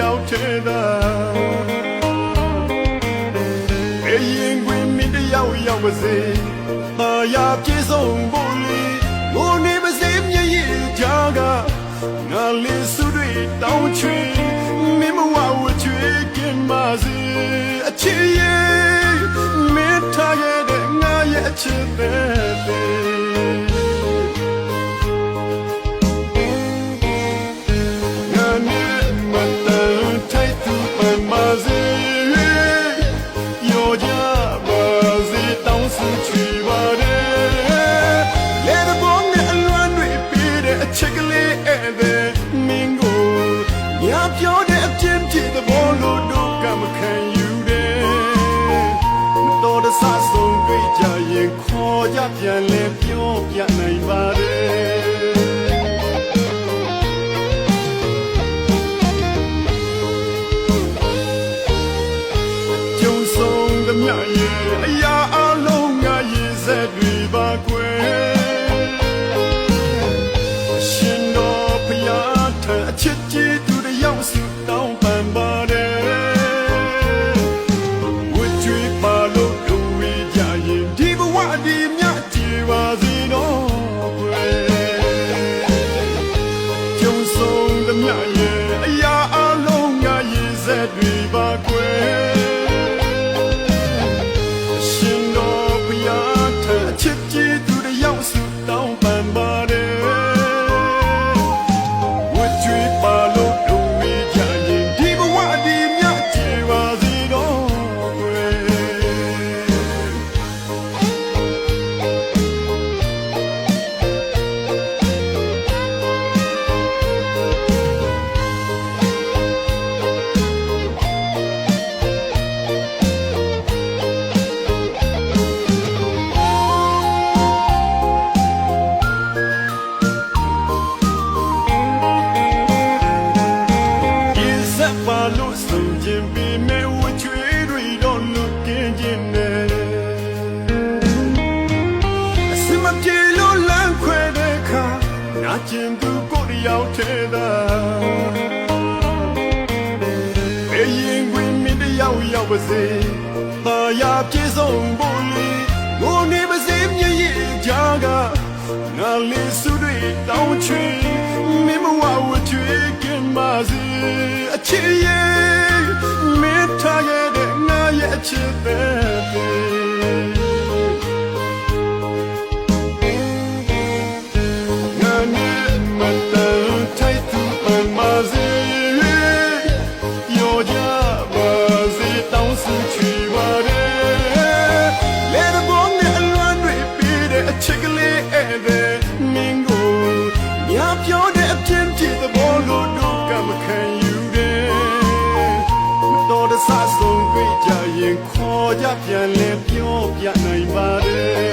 ရောက်သေးတာအရင်ကွင်းမိတယောက်ရောက်ပါစေဟာရပြေဆုံးဖို့လေဘုံနေပါစေမြည်ရကြာကငါလေးစုတွေတောင်းချွေမင်းမဝဝချွေกินပါစေအချစ်ရဲ့မင်းထားရတဲ့ငါရဲ့အချစ်ပဲပဲ recuerdo. ကျင်သူကိုတယောက်ထဲသာဘေးရင်ဝင်မိတယောက်ရောက်ပါစေသာယာပြည့်စုံဖို့လေငိုနေပါစေမြည်ရဲ့ကြားကနာလေးစုတွေတောင်းချွေမင်းမဝဝချွေကင်းပါစေအချစ်ရဲ့မင်းထားရတဲ့ငါရဲ့အချစ်ပဲ ကြပြန်လဲပြောပြနိုင်ပါရဲ့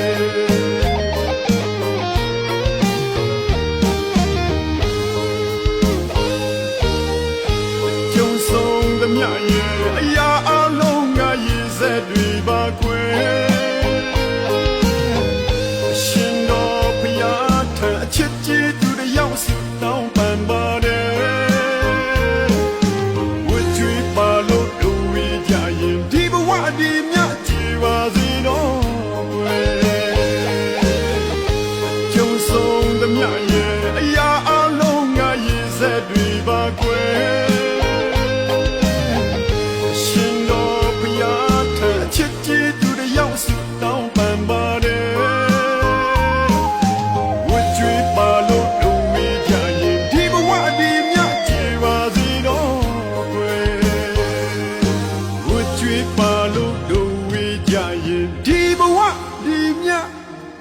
မြတ်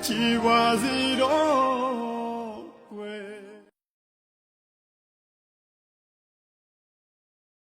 ကြည်ပါစေတော့